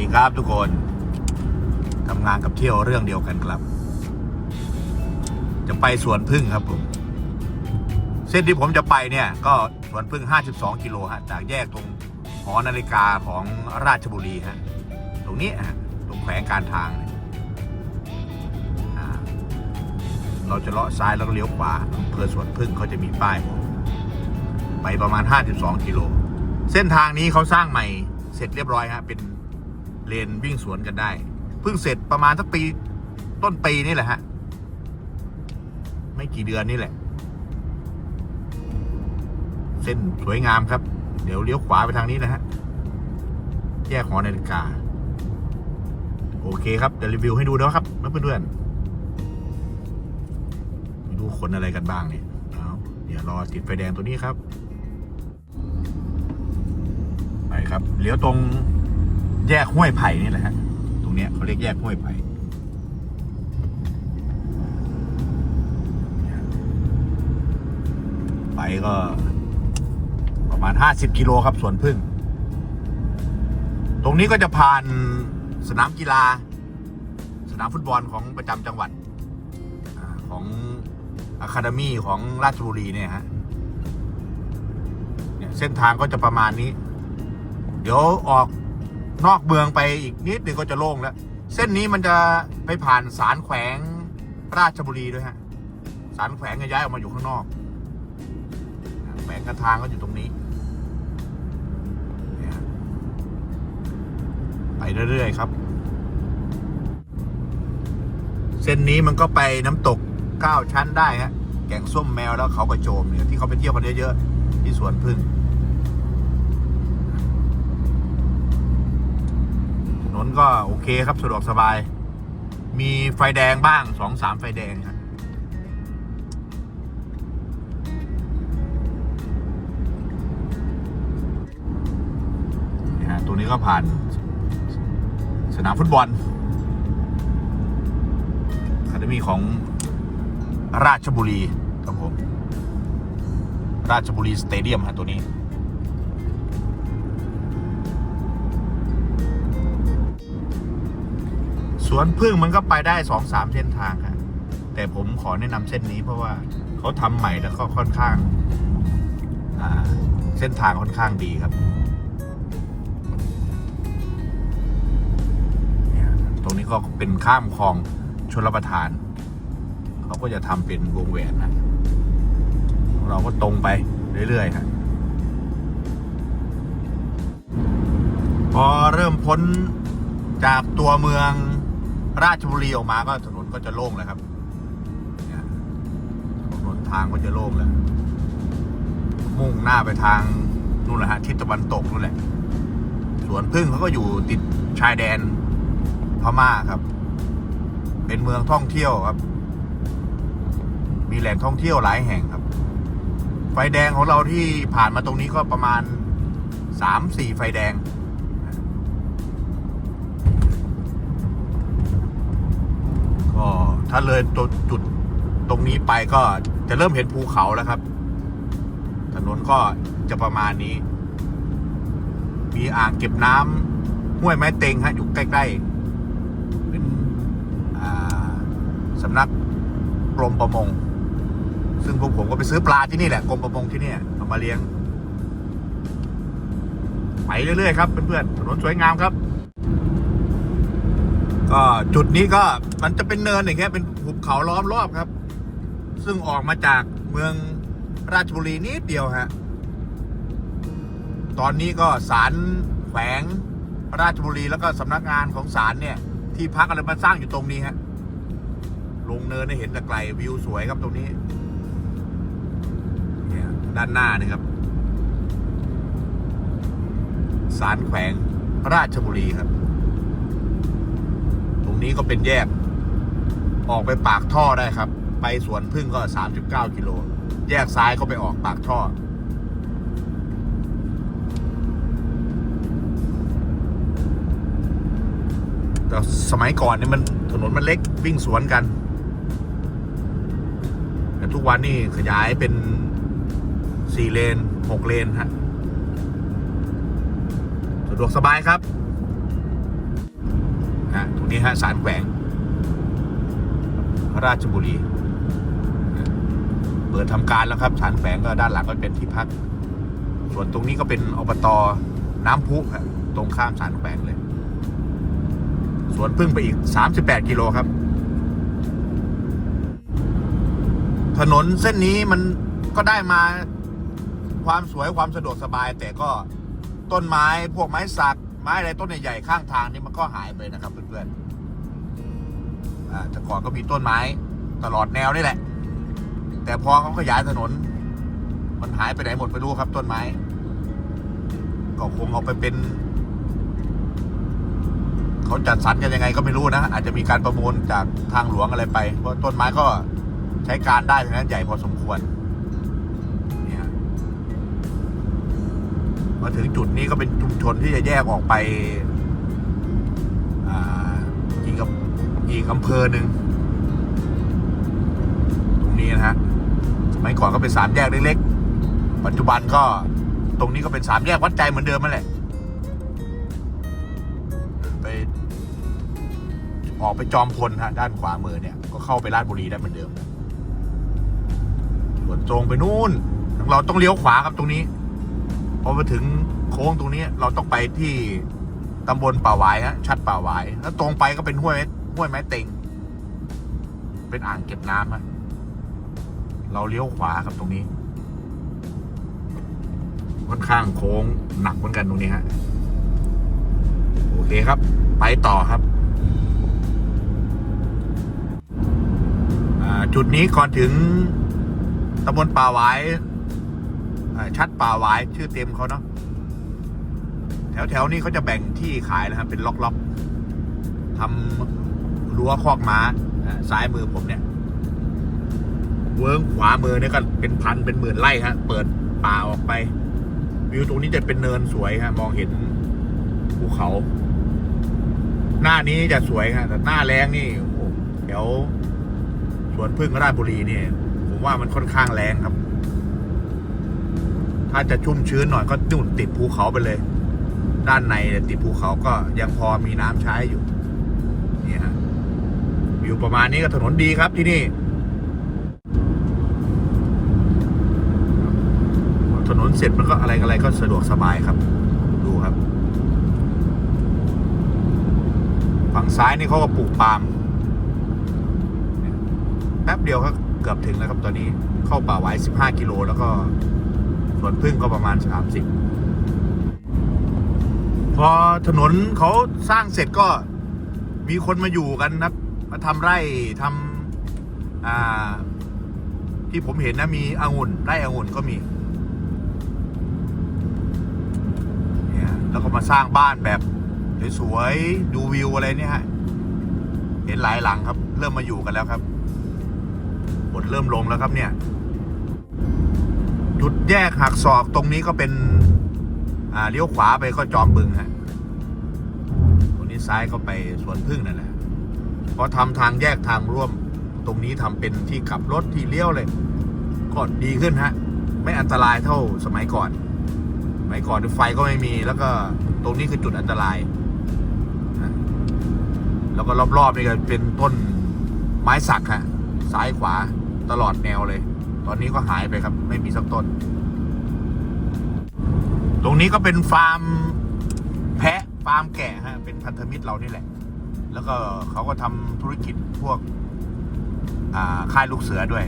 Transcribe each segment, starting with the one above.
ดีครับทุกคนทำงานกับเที่ยวเรื่องเดียวกันครับ จะไปสวนพึ่งครับผม เส้นที่ผมจะไปเนี่ย ก็สวนพึ่ง 52 กิโลฮะ จากแยกตรงหอนาฬิกาของราชบุรีฮะ ตรงนี้ฮะ ตรงแขวงการทาง เราจะเลาะซ้ายแล้วก็เลี้ยวขวาอำเภอสวนพึ่งเขาจะมีป้าย ไปประมาณ 52 กิโล เส้นทางนี้เขาสร้างใหม่เสร็จเรียบร้อยฮะ เป็น เลนวิ่งสวนกันได้ เพิ่งเสร็จประมาณสักปีต้นปีนี่แหละฮะ ไม่กี่เดือนนี่แหละ เส้นสวยงามครับ เดี๋ยวเลี้ยวขวาไปทางนี้นะฮะ แยกหอนาฬิกา โอเคครับเดี๋ยวรีวิวให้ดูนะครับเพื่อนๆไม่รู้คนอะไรกันบ้างเนี่ยเอาเดี๋ยวรอติดไฟแดงตัวนี้ครับ ไปครับเลี้ยวตรง แยกห้วยไผ่นี่แหละฮะตรงเนี้ยเขาเรียกแยกห้วยไผ่ไปก็ ประมาณห้าสิบกิโลครับสวนพึ่ง ตรงนี้ก็จะผ่านสนามกีฬา สนามฟุตบอลของประจำจังหวัดอของอะคาเดมี่ของราชบุรีเนี่ยฮะเนี่ยเส้นทางก็จะประมาณนี้ เดี๋ยวออก นอกเมืองไปอีกนิดหนึ่งก็จะโล่งแล้ว เส้นนี้มันจะไปผ่านสารแขวงราชบุรีด้วยฮะสารแขวงจะย้ายออกมาอยู่ข้างนอกแขวงกระทางก็อยู่ตรงนี้ไปเรื่อยๆครับ เส้นนี้มันก็ไปน้ำตกเก้าชั้นได้ฮะแก่งส้มแมวแล้วเขากระโจมเนี่ยที่เขาไปเที่ยวกันเยอะๆที่สวนพึ่ง นนก็โอเคครับสะดวกสบาย มีไฟแดงบ้างสองสามไฟแดงครับนะฮะตัวนี้ก็ผ่านสนามฟุตบอลคาเดมีของราชบุรีครับผม ราชบุรีสเตเดียมฮะตัวนี้ สวนพึ่งมันก็ไปได้สองสามเส้นทางครับแต่ผมขอแนะนำเส้นนี้เพราะว่าเขาทำใหม่แล้วก็ค่อนข้างเส้นทางค่อนข้างดีครับ ตรงนี้ก็เป็นข้ามคลองชลประทาน เขาก็จะทำเป็นวงแหวนนะ เราก็ตรงไปเรื่อยๆครับพอเริ่มพ้นจากตัวเมือง ราชบุรีออกมาก็ถนนก็จะโล่งแล้วครับถนนทางก็จะโล่งแล้ว มุ่งหน้าไปทางนู่นแหละฮะทิศตะวันตกนู่นแหละ สวนพึ่งเขาก็อยู่ติดชายแดนพม่าครับ เป็นเมืองท่องเที่ยวครับ มีแหล่งท่องเที่ยวหลายแห่งครับ ไฟแดงของเราที่ผ่านมาตรงนี้ก็ประมาณสามสี่ไฟแดง ถ้าเลยตัวจุดตรงนี้ไปก็จะเริ่มเห็นภูเขาแล้วครับ ถนนก็จะประมาณนี้ มีอ่างเก็บน้ำห้วยไม้เต็งฮะอยู่ใกล้ ๆ เป็นสำนักกรมประมง ซึ่งพวกผมก็ไปซื้อปลาที่นี่แหละกรมประมงที่นี่เอามาเลี้ยง ไปเรื่อย ๆ ครับเพื่อนๆถนนสวยงามครับ ก็จุดนี้ก็มันจะเป็นเนินอย่างเงี้ยเป็นหุบเขาล้อมรอบครับ ซึ่งออกมาจากเมืองราชบุรีนิดเดียวฮะ ตอนนี้ก็ศาลแขวงราชบุรีแล้วก็สำนักงานของศาลเนี่ย ที่พักอะไรมาสร้างอยู่ตรงนี้ฮะ ลงเนินให้เห็นแต่ไกลวิวสวยครับตรงนี้เนี่ยด้านหน้านี่ครับศาลแขวงราชบุรีครับ นี้ก็เป็นแยก ออกไปปากท่อได้ครับ ไปสวนพึ่งก็ 39กิโล แยกซ้ายก็ไปออกปากท่อ แต่สมัยก่อนนี่มันถนนมันเล็กวิ่งสวนกัน แต่ทุกวันนี่ขยายเป็นสี่เลนหกเลนฮะ สะดวกสบายครับ นะตรงนี้ฮะสารแขวง ราชบุรี เปิดทำการแล้วครับสารแขวงก็ด้านหลังก็เป็นที่พัก ส่วนตรงนี้ก็เป็นอบตน้ำพุครับตรงข้ามสารแขวงเลย สวนพึ่งไปอีก 38 กิโลครับ ถนนเส้นนี้มันก็ได้มาความสวยความสะดวกสบาย แต่ก็ต้นไม้พวกไม้สัก ไม้อะไรต้นใหญ่ๆข้างทางนี่มันก็หายไปนะครับเพื่อนๆแต่ก่อนก็มีต้นไม้ตลอดแนวนี่แหละ แต่พอเขาขยายถนน มันหายไปไหนหมดไม่รู้ครับ ต้นไม้ ก็คงเอาไปเป็นเขาจัดสรรกันยังไงก็ไม่รู้นะ อาจจะมีการประมูลจากทางหลวงอะไรไป เพราะต้นไม้ก็ใช้การได้ทั้งนั้นใหญ่พอสมควร มาถึงจุดนี้ก็เป็นชุมชนที่จะแยกออกไปอีกอำอีกอำเภอหนึ่งตรงนี้นะฮะสมัยก่อนก็เป็นสามแยกเล็กๆ ปัจจุบันก็ตรงนี้ก็เป็นสามแยกวัดใจเหมือนเดิมนั่นแหละ ไปออกไปจอมพลฮะด้านขวามือเนี่ย ก็เข้าไปราชบุรีได้เหมือนเดิมส่วนตรงไปนู่น เราต้องเลี้ยวขวาครับตรงนี้ พอมาถึงโค้งตรงนี้เราต้องไปที่ตำบลป่าหวายฮะ ชัดป่าหวายแล้วตรงไปก็เป็นห้วยห้วยไม้เต็ง เป็นอ่างเก็บน้ำฮะเราเลี้ยวขวาครับตรงนี้ ค่อนข้างโค้งหนักเหมือนกันตรงนี้ฮะโอเคครับ ไปต่อครับจุดนี้ก่อนถึงตำบลป่าหวาย ชัดป่าหวายชื่อเต็มเขาเนาะแถวแถวๆนี้เขาจะแบ่งที่ขายนะครับ เป็นล็อกๆทำรั้วคอกม้าซ้ายมือผมเนี่ย เวิ้งขวามือเนี่ยก็เป็นพันเป็นหมื่นไร่ฮะ เปิดป่าออกไป วิวตรงนี้จะเป็นเนินสวยฮะ มองเห็นภูเขา หน้านี้จะสวยฮะแต่หน้าแรงนี่โอ้โหแถวสวนพึ่งราชบุรีเนี่ยผมว่ามันค่อนข้างแรงครับ ถ้าจะชุ่มชื้นหน่อยก็นุ่นติดภูเขาไปเลย ด้านในติดภูเขาก็ยังพอมีน้ำใช้อยู่นี่ฮะวิวประมาณนี้ก็ถนนดีครับที่นี่ถนนเสร็จมันก็อะไรอะไรก็สะดวกสบายครับ ดูครับ ฝั่งซ้ายนี่เขาก็ปลูกปาล์มแป๊บเดียวก็เกือบถึงแล้วครับตอนนี้เข้าป่าไว้ 15 กิโลแล้วก็ สวนพึ่งก็ประมาณ 30 พอถนนเขาสร้างเสร็จก็มีคนมาอยู่กันนะมาทำไร่ทำอ่า ที่ผมเห็นนะมีองุ่นไร่องุ่นก็มีเนี่ยแล้วก็มาสร้างบ้านแบบสวยๆดูวิวอะไรเนี่ยฮะเห็นหลายหลังครับ เริ่มมาอยู่กันแล้วครับฝนเริ่มลงแล้วครับเนี่ย จุดแยกหักศอกตรงนี้ก็เป็นอ่าเลี้ยวขวาไปก็จอมบึงฮะตรงนี้ซ้ายก็ไปสวนพึ่งนั่นแหละพอทำทางแยกทางร่วม ตรงนี้ทำเป็นที่ขับรถที่เลี้ยวเลยก็ดีขึ้นฮะ ไม่อันตรายเท่าสมัยก่อน สมัยก่อนไฟก็ไม่มีแล้วก็ตรงนี้คือจุดอันตราย แล้วก็รอบๆนี่ก็เป็นต้นไม้สักฮะซ้ายขวาตลอดแนวเลย อนนี้ก็หายไปครับ ไม่มีสักต้น ตรงนี้ก็เป็นฟาร์มแพะฟาร์มแกะฮะ เป็นพันธมิตรเรานี่แหละ แล้วก็เขาก็ทำธุรกิจพวกอ่าค่ายลูกเสือด้วย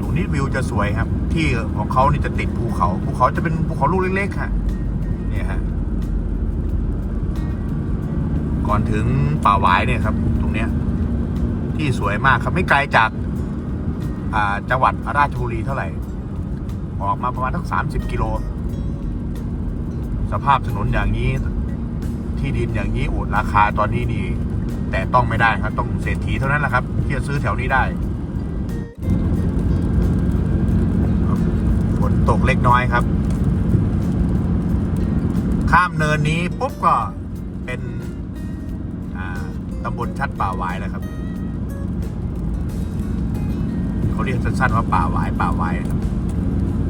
ตรงนี้วิวจะสวยครับ ที่ของเขานี่จะติดภูเขา ภูเขาจะเป็นภูเขาลูกเล็กๆฮะเนี่ยฮะ ก่อนถึงป่าหวายเนี่ยครับ ตรงเนี้ย ที่สวยมากครับไม่ไกลจากาจังหวัดราชบุรีเท่าไหร่ ออกมาประมาณทั้งสามสิบกิโล สภาพถนนอย่างนี้ ที่ดินอย่างนี้โอดราคาตอนนี้นี่แต่ต้องไม่ได้ครับ ต้องเศรษฐีเท่านั้นแหละครับ ที่จะซื้อแถวนี้ได้ฝนตกเล็กน้อยครับ ข้ามเนินนี้ปุ๊บก็เป็นตำบลชัดป่าหวายแล้วครับ เขาเรียกสั้นๆว่าป่าหวายป่าหวาย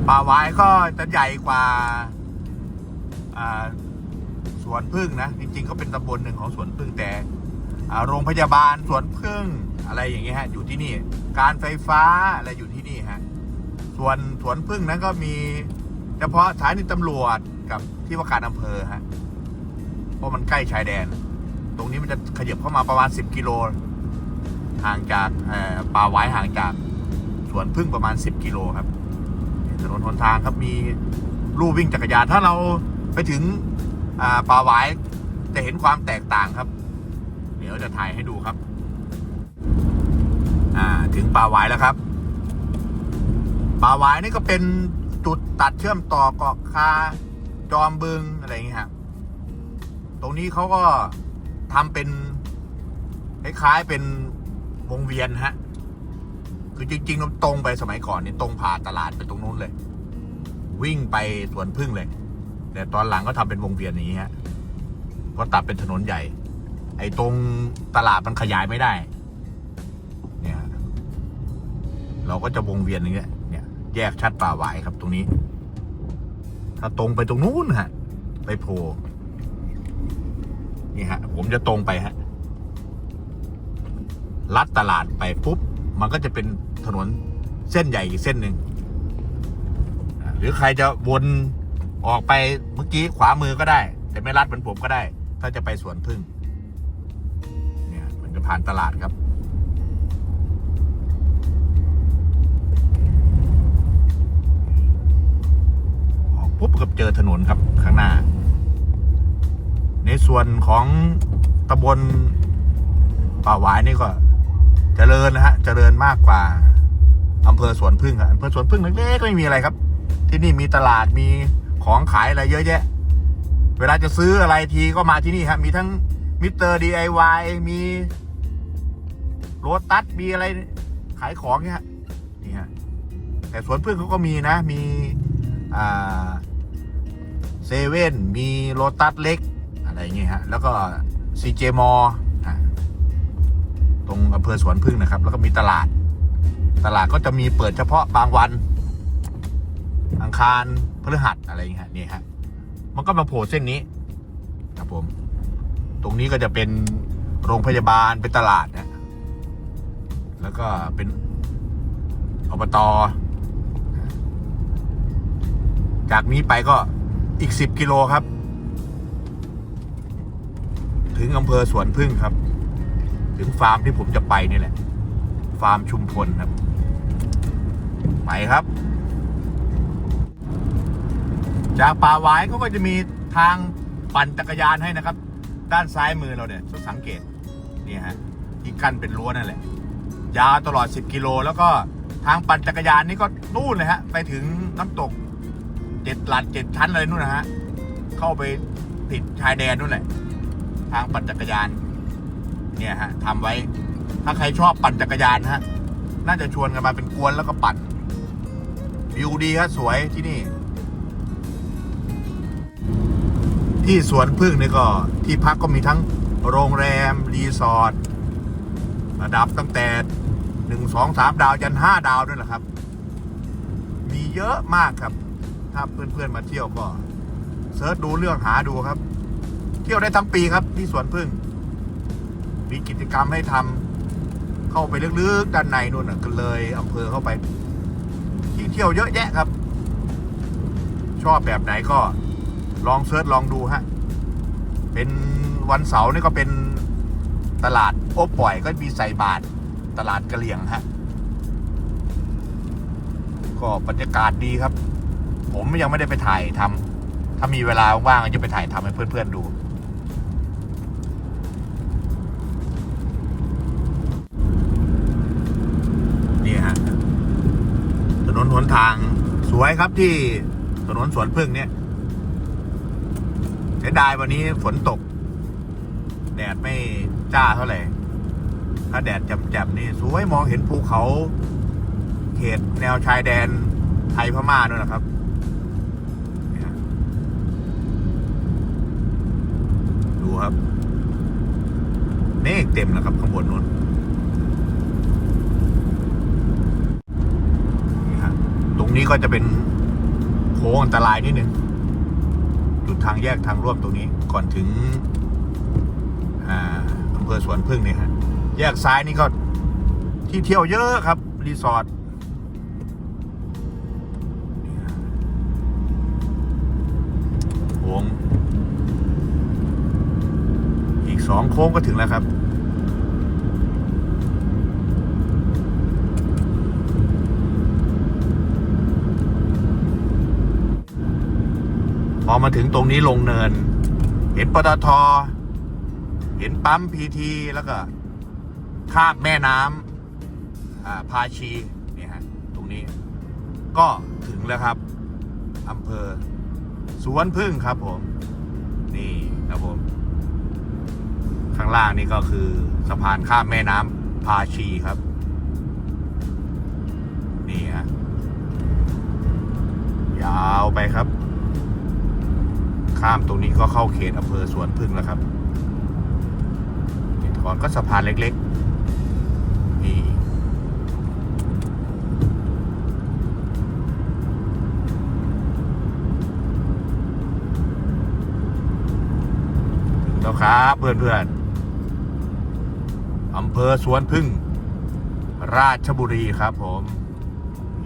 ป่าหวายก็จะใหญ่กว่าสวนพึ่งนะจริงๆก็เป็นตำบลหนึ่งของสวนพึ่งแต่โรงพยาบาลสวนพึ่งอะไรอย่างเงี้ยฮะอยู่ที่นี่ การไฟฟ้าอะไรอยู่ที่นี่ฮะส่วนสวนพึ่งนั้นก็มีเฉพาะสถานีตำรวจกับที่ว่าการอำเภอฮะเพราะมันใกล้ชายแดน ตรงนี้มันจะขยับเข้ามาประมาณ 10 กิโลห่างจากป่าไว้ห่างจาก สวนพึ่งประมาณ 10 กิโลครับถนนหนทางครับมีลู่วิ่งจักรยานถ้าเราไปถึงอ่าป่าไว้จะเห็นความแตกต่างครับ เดี๋ยวจะถ่ายให้ดูครับถึงป่าไว้แล้วครับ ป่าไว้นี่ก็เป็นจุดตัดเชื่อมต่อเกาะคาจอมบึงอะไรอย่างเงี้ยครับตรงนี้เขาก็ทำเป็นคล้ายๆเป็นวงเวียนฮะ คือจริงๆตรงไปสมัยก่อนนี่ตรงผ่านตลาดไปตรงนู้นเลย วิ่งไปสวนพึ่งเลย แต่ตอนหลังก็ทำเป็นวงเวียนอย่างนี้ฮะก็ตัดเป็นถนนใหญ่ ไอ้ตรงตลาดมันขยายไม่ได้ เนี่ย เราก็จะวงเวียนอย่างเงี้ยเนี่ย แยกชัดป่าหวายครับตรงนี้ ถ้าตรงไปตรงนู้นฮะ ไปโผล่นี่ฮะ ผมจะตรงไปฮะลัดตลาดไปปุ๊บ มันก็จะเป็นถนนเส้นใหญ่อีกเส้นหนึ่งหรือใครจะวนออกไปเมื่อกี้ขวามือก็ได้ แต่ไม่ลัดเหมือนผมก็ได้ ถ้าจะไปสวนพึ่ง เนี่ยมันจะผ่านตลาดครับ ออกปุ๊บก็เจอถนนครับข้างหน้า ในส่วนของตำบลป่าหวายนี่ก็ เจริญนะฮะเจริญมากกว่าอำเภอสวนพึ่งครับอำเภอสวนพึ่งเล็กๆก็ไม่มีอะไรครับ ที่นี่มีตลาดมีของขายอะไรเยอะแยะ เวลาจะซื้ออะไรทีก็มาที่นี่ครับมีทั้งมิสเตอร์ดีไอวมีโรตัสมีอะไรขายของเนี่ยนี่ฮะแต่สวนพึ่งเขาก็มีนะ มีอ่าเซเว่นมีโรตัสเล็ก อะไรอย่างเงี้ยฮะ แล้วก็ซีเจมอ ตรงอำเภอสวนพึ่งนะครับ แล้วก็มีตลาด ตลาดก็จะมีเปิดเฉพาะบางวัน อังคารพฤหัสอะไรอย่างเงี้ยนี่ฮะมันก็มาโผล่เส้นนี้ครับผม ตรงนี้ก็จะเป็นโรงพยาบาลเป็นตลาดนะแล้วก็เป็นอบตจากนี้ไปก็อีกสิบกิโลครับ ถึงอำเภอสวนพึ่งครับ ถึงฟาร์มที่ผมจะไปนี่แหละ ฟาร์มชุมพลครับ ไปครับ จากป่าหวายเขาก็จะมีทางปั่นจักรยานให้นะครับ ด้านซ้ายมือเราเนี่ยต้องสังเกตนี่ฮะที่กั้นเป็นรั้วนั่นแหละ ยาวตลอด 10 กิโล แล้วก็ทางปั่นจักรยานนี่ก็นู่นเลยฮะ ไปถึงน้ำตกเจ็ดหลัดเจ็ดชั้นเลยนู่นนะฮะ เข้าไปติดชายแดนนู่นแหละ ทางปั่นจักรยาน เนี่ยฮะทำไว้ ถ้าใครชอบปั่นจักรยานฮะ น่าจะชวนกันมาเป็นกวนแล้วก็ปั่นวิวดีฮะสวยที่นี่ ที่สวนพึ่งนี่ก็ ที่พักก็มีทั้งโรงแรม รีสอร์ทระดับตั้งแต่หนึ่งสองสามดาวยันห้าดาวด้วยแหละครับ มีเยอะมากครับ ถ้าเพื่อนๆมาเที่ยวก็เสิร์ชดูเรื่องหาดูครับ เที่ยวได้ทั้งปีครับที่สวนพึ่ง มีกิจกรรมให้ทำเข้าไปลึกๆด้านในนู่นน่ะก็เลยอำเภอเข้าไป ที่เที่ยวเยอะแยะครับ ชอบแบบไหนก็ลองเซิร์ชลองดูฮะ เป็นวันเสาร์นี่ก็เป็นตลาดโอบปล่อยก็มีใส่บาทตลาดกระเหลี่ยงฮะ ก็บรรยากาศดีครับ ผมยังไม่ได้ไปถ่ายทำถ้ามีเวลาว่างๆก็จะไปถ่ายทำให้เพื่อนๆดู นี่ฮะ ถนนหน ทางสวยครับที่ถนนสวนพึ่งเนี่ยเสียดายวันนี้ฝนตก แดดไม่จ้าเท่าไหร่ ถ้าแดดจ่มๆนี่สวยมองเห็นภูเขาเขตแนวชายแดนไทยพม่าด้วยนะครับดูครับเมฆเต็มแล้วครับข้างบนนู้น นี่ก็จะเป็นโค้งอันตรายนิดนึงจุดทางแยกทางร่วมตรงนี้ก่อนถึงอำเภอสวนพึ่งเนี่ยฮะแยกซ้ายนี่ก็ที่เที่ยวเยอะครับ รีสอร์ทโค้งอีกสองโค้งก็ถึงแล้วครับ พอมาถึงตรงนี้ลงเนิน เห็นปตท เห็นปั๊มพีทีแล้วก็ ข้ามแม่น้ำอ่าพาชีเนี่ยฮะตรงนี้ ก็ถึงแล้วครับอำเภอ สวนพึ่งครับผม นี่ครับผม ข้างล่างนี่ก็คือสะพานข้ามแม่น้ำพาชีครับ นี่ฮะยาวไปครับ ข้ามตรงนี้ก็เข้าเขตอำเภอสวนพึ่งแล้วครับก่อนก็สะพานเล็กๆ นี่ ถึงแล้วครับเพื่อนๆอำเภอสวนพึ่ง ราชบุรีครับผม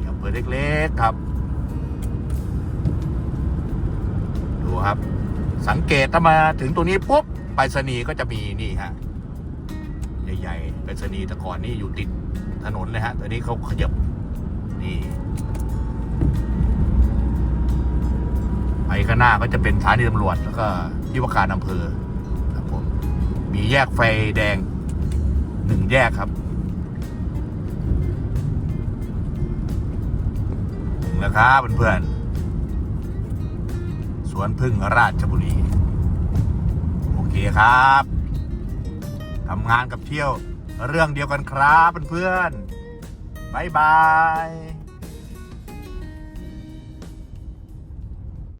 อำเภอเล็กๆครับ ดู ครับ สังเกตถ้ามาถึงตรงนี้ปุ๊บไปรษณีย์ก็จะมีนี่ฮะใหญ่ๆไปรษณีย์แต่ก่อนนี่อยู่ติดถนนเลยฮะตอนนี้เขาขยับนี่ไปข้างหน้าก็จะเป็นสถานีตำรวจแล้วก็ที่ว่าการอำเภอครับผมมีแยกไฟแดงหนึ่งแยกครับถึงแล้วครับเพื่อนๆ สวนพึ่งราชบุรี โอเคครับทำงานกับเที่ยวเรื่องเดียวกันครับเพื่อนๆบายบาย